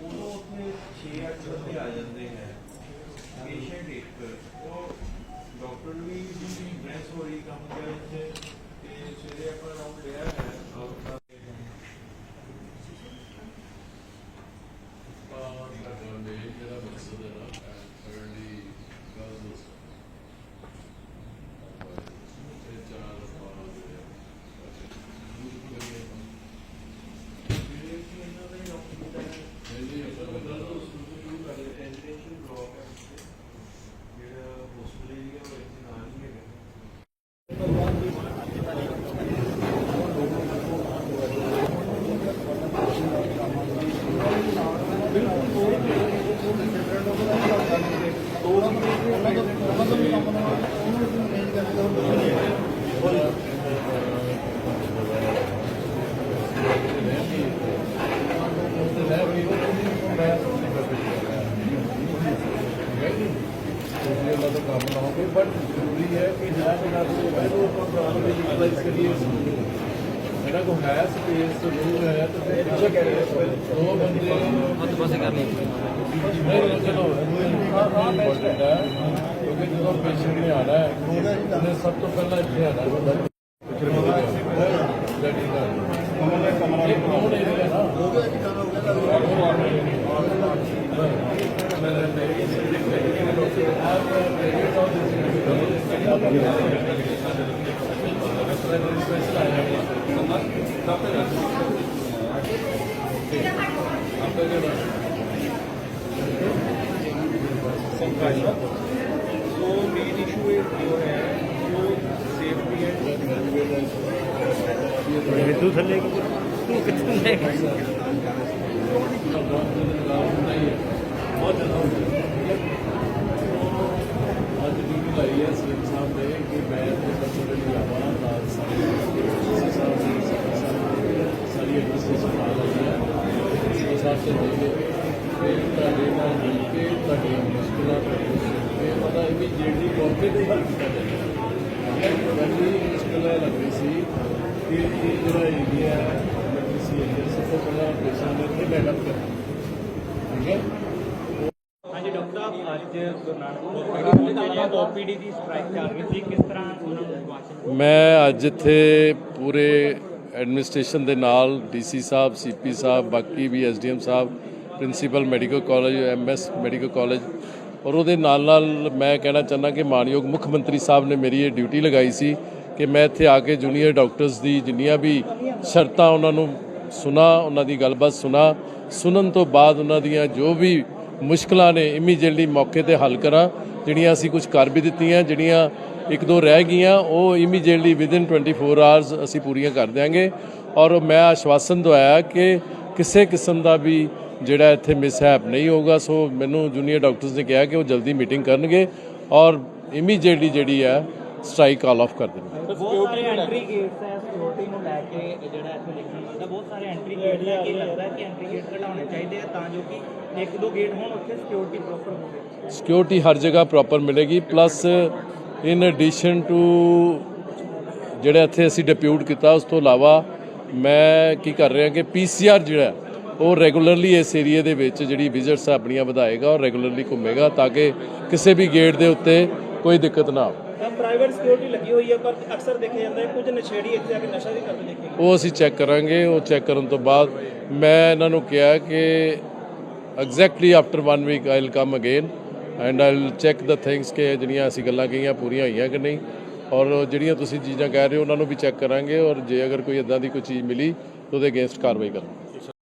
ਉਦੋਂ ਉੱਥੇ 6-8 ਬੰਦੇ ਆ ਜਾਂਦੇ ਹੈ ਪੇਸ਼ੈਂਟ ਇੱਕ ਉਹ ਡਾਕਟਰ ਨੂੰ ਵੀ ਡਰੈਸ ਹੋ ਰਹੀ ਕੰਮ ਦੇ ਵਿੱਚ ਤੇ ਸਵੇਰੇ ਆਪਾਂ ਰਾਉਂਡ ਲਿਆ ਹੈ ਔਰ ਜਿਹੜਾ ਮਕਸਦ ਹੈ ਨਾ ਕਰੰਟਲੀ ਗਰਲਸ ਇਹ ਚਾਰ ਪਾਸ ਦੇ ਦੂਰ ਕਰੀਏ ਉਹਨਾਂ ਦਾ ਕੰਮ ਲਾਓਗੇ ਬਟ ਜ਼ਰੂਰੀ ਹੈ ਕਿ ਜਿਹੜਾ ਜਿਹੜਾ ਕੋਈ ਪਹਿਲੋਂ ਆਪਾਂ ਦੁਆਰਾ ਵੀ ਯੂਟਿਲਾਈਜ਼ ਕਰੀਏ। ਜਿਹੜਾ ਕੋ ਹੈ ਸਪੇਸ ਰੂਮ ਹੈ ਤਾਂ ਫਿਰ ਪਿੱਛੇ ਕਹਿ ਰਹੇ ਦੋ ਬੰਦੇ ਹੱਥ ਪਾਸੇ ਕਰ ਲਈ ਨਹੀਂ ਚਲੋ ਹਾਂ ਬੈਸਟ ਹੈ। ਕਿਉਂਕਿ ਜਦੋਂ ਪੇਸ਼ੈਂਟ ਨੇ ਆਣਾ ਹੈ ਉਹਨੇ ਸਭ ਤੋਂ ਪਹਿਲਾਂ ਇੱਥੇ ਆਣਾ ਹੈ। ਬੰਦਾ ਕਮਰਾ ਕਮਰਾ ਏਰੀਆ ਨਾ ਹੋ ਗਿਆ ਕਿ ਕੰਮ ਹੋ सरकारी सो मेन इशू जो है वो सेफ्टी एंड तू थले तू कितने ਇਸ ਸਾਹਿਬ ਸੇ ਤੁਹਾਡੇ ਨਾਲ ਮਿਲ ਕੇ ਤੁਹਾਡੀ ਮੁਸ਼ਕਲਾਂ ਤੇ ਪਤਾ ਹੈ ਵੀ ਜਿਹੜੀ ਮੌਕੇ ਤੇ ਹੱਲ ਕੀਤਾ ਜਾਏ ਬੜੀ ਮੁਸ਼ਕਲ ਲੱਗ ਰਹੀ ਸੀ ਕਿ ਇਹ ਜਿਹੜਾ ਏਰੀਆ ਹੈ ਕਿਸੇ ਏਰੀਆ ਸਭ ਤੋਂ ਪਹਿਲਾਂ ਪੇਸ਼ੈਂਟ ਨੇ ਇੱਥੇ ਲੈਂਡ ਅਪ ਕਰਨਾ ਠੀਕ ਹੈ ਹਾਂਜੀ ਡਾਕਟਰ ਸਾਹਿਬ ਅੱਜ ਗੁਰੂ ਨਾਨਕ ਪਹੁੰਚੇ ਜੇ ਓਪੀਡੀ ਦੀ ਸਟ੍ਰਾਈਕ ਚੱਲ ਰਹੀ ਸੀ, ਕਿਸ ਤਰ੍ਹਾਂ ਉਹਨਾਂ ਨੂੰ ਮੈਂ ਅੱਜ ਇੱਥੇ ਪੂਰੇ ਐਡਮਿਨਿਸਟ੍ਰੇਸ਼ਨ ਦੇ ਨਾਲ ਡੀਸੀ ਸਾਹਿਬ, ਸੀਪੀ ਸਾਹਿਬ, ਬਾਕੀ ਵੀ ਐਸਡੀਐਮ ਸਾਹਿਬ, principal medical college, MS medical college ਔਰ ਉਹਦੇ ਨਾਲ ਨਾਲ ਮੈਂ ਕਹਿਣਾ ਚਾਹੁੰਦਾ ਕਿ ਮਾਨਯੋਗ ਮੁੱਖ ਮੰਤਰੀ ਸਾਹਿਬ ਨੇ ਮੇਰੀ ਇਹ ਡਿਊਟੀ ਲਗਾਈ ਸੀ ਕਿ ਮੈਂ ਇੱਥੇ ਆ ਕੇ ਜੂਨੀਅਰ ਡਾਕਟਰਸ ਦੀ ਜਿੰਨੀਆਂ ਵੀ ਸ਼ਰਤਾਂ ਉਹਨਾਂ ਨੂੰ ਸੁਣਾ, ਉਹਨਾਂ ਦੀ ਗੱਲਬਾਤ ਸੁਣਾ, ਸੁਣਨ ਤੋਂ ਬਾਅਦ ਉਹਨਾਂ ਦੀਆਂ ਜੋ ਵੀ ਮੁਸ਼ਕਲਾਂ ਨੇ ਇਮੀਡੀਏਟਲੀ ਮੌਕੇ ਤੇ ਹੱਲ ਕਰਾਂ, ਜਿਹੜੀਆਂ ਅਸੀਂ ਕੁਝ ਕਰ ਵੀ ਦਿੱਤੀਆਂ, ਜਿਹੜੀਆਂ ਇੱਕ ਦੋ ਰਹਿ ਗਈਆਂ ਉਹ ਇਮੀਡੀਏਟਲੀ ਵਿਦਿਨ 24 ਆਵਰਸ ਅਸੀਂ ਪੂਰੀਆਂ ਕਰ ਦਿਆਂਗੇ। ਔਰ ਮੈਂ ਆਸ਼ਵਾਸਨ ਦਵਾਇਆ ਕਿ ਕਿਸੇ ਕਿਸਮ ਦਾ ਵੀ ਜਿਹੜਾ ਇੱਥੇ ਮਿਸਹੈਪ ਨਹੀਂ ਹੋਊਗਾ। ਸੋ ਮੈਨੂੰ ਜੂਨੀਅਰ ਡਾਕਟਰਸ ਨੇ ਕਿਹਾ ਕਿ ਉਹ ਜਲਦੀ ਮੀਟਿੰਗ ਕਰਨਗੇ ਔਰ ਇਮੀਡੀਏਟਲੀ ਜਿਹੜੀ ਹੈ ਸਟ੍ਰਾਈਕ ਕਾਲ ਆਫ ਕਰ ਦੇਣਗੇ। ਬਹੁਤ ਸਾਰੇ ਐਂਟਰੀ ਗੇਟਸ ਹੈ ਸਿਕਿਉਰਿਟੀ ਨੂੰ ਲੈ ਕੇ ਜਿਹੜਾ ਇੱਥੇ ਲਿਖਣ ਲੱਗਦਾ ਬਹੁਤ ਸਾਰੇ ਐਂਟਰੀ ਗੇਟ ਹੈ ਕਿ ਲੱਗਦਾ ਹੈ ਕਿ ਐਂਟਰੀ ਗੇਟ ਘਟਾਉਣੇ ਚਾਹੀਦੇ ਆ ਤਾਂ ਜੋ ਕਿ ਇੱਕ ਦੋ ਗੇਟ ਹੋਣ ਉੱਥੇ ਸਿਕਿਉਰਿਟੀ ਪ੍ਰੋਪਰ ਹੋਵੇ। ਸਿਕਿਉਰਿਟੀ ਹਰ ਜਗ੍ਹਾ ਪ੍ਰੋਪਰ ਮਿਲੇਗੀ ਪਲੱਸ ਇਨ ਐਡੀਸ਼ਨ ਟੂ ਜਿਹੜਾ ਇੱਥੇ ਅਸੀਂ ਡਿਪਿਊਟ ਕੀਤਾ ਉਸ ਤੋਂ ਇਲਾਵਾ ਮੈਂ ਕੀ ਕਰ ਰਿਹਾ ਕਿ ਪੀਸੀਆਰ ਜਿਹੜਾ ਉਹ ਰੈਗੂਲਰਲੀ ਇਸ ਏਰੀਆ ਦੇ ਵਿੱਚ ਜਿਹੜੀ ਵਿਜ਼ਿਟਸ ਆਪਣੀਆਂ ਵਧਾਏਗਾ ਔਰ ਰੈਗੂਲਰਲੀ ਘੁੰਮੇਗਾ ਤਾਂ ਕਿ ਕਿਸੇ ਵੀ ਗੇਟ ਦੇ ਉੱਤੇ ਕੋਈ ਦਿੱਕਤ ਨਾ ਆਵੇ। ਤਾਂ ਪ੍ਰਾਈਵੇਟ ਸਿਕਿਉਰਿਟੀ ਲੱਗੀ ਹੋਈ ਹੈ ਪਰ ਅਕਸਰ ਦੇਖਿਆ ਜਾਂਦਾ ਹੈ ਕੁਝ ਨਸ਼ੇੜੀ ਇੱਥੇ ਆ ਕੇ ਨਸ਼ਾ ਵੀ ਕਰਦੇ ਦੇਖੇ ਉਹ ਅਸੀਂ ਚੈੱਕ ਕਰਾਂਗੇ ਉਹ ਚੈੱਕ ਕਰਨ ਤੋਂ ਬਾਅਦ ਮੈਂ ਇਹਨਾਂ ਨੂੰ ਕਿਹਾ ਕਿ exactly after 1 week I will come again and I will check the things ਕਿ ਜਿਹੜੀਆਂ ਅਸੀਂ ਗੱਲਾਂ ਕਹੀਆਂ ਪੂਰੀਆਂ ਹੋਈਆਂ ਕਿ ਨਹੀਂ। ਔਰ ਜਿਹੜੀਆਂ ਤੁਸੀਂ ਚੀਜ਼ਾਂ ਕਹਿ ਰਹੇ ਹੋ, ਉਹਨਾਂ ਨੂੰ ਵੀ ਚੈੱਕ ਕਰਾਂਗੇ। ਔਰ ਜੇ ਅਗਰ ਕੋਈ ਇਦਾਂ ਦੀ ਕੋਈ ਚੀਜ਼ ਮਿਲੀ, ਤਾਂ ਉਹਦੇ ਅਗੇਂਸਟ ਕਾਰਵਾਈ ਕਰਾਂਗੇ।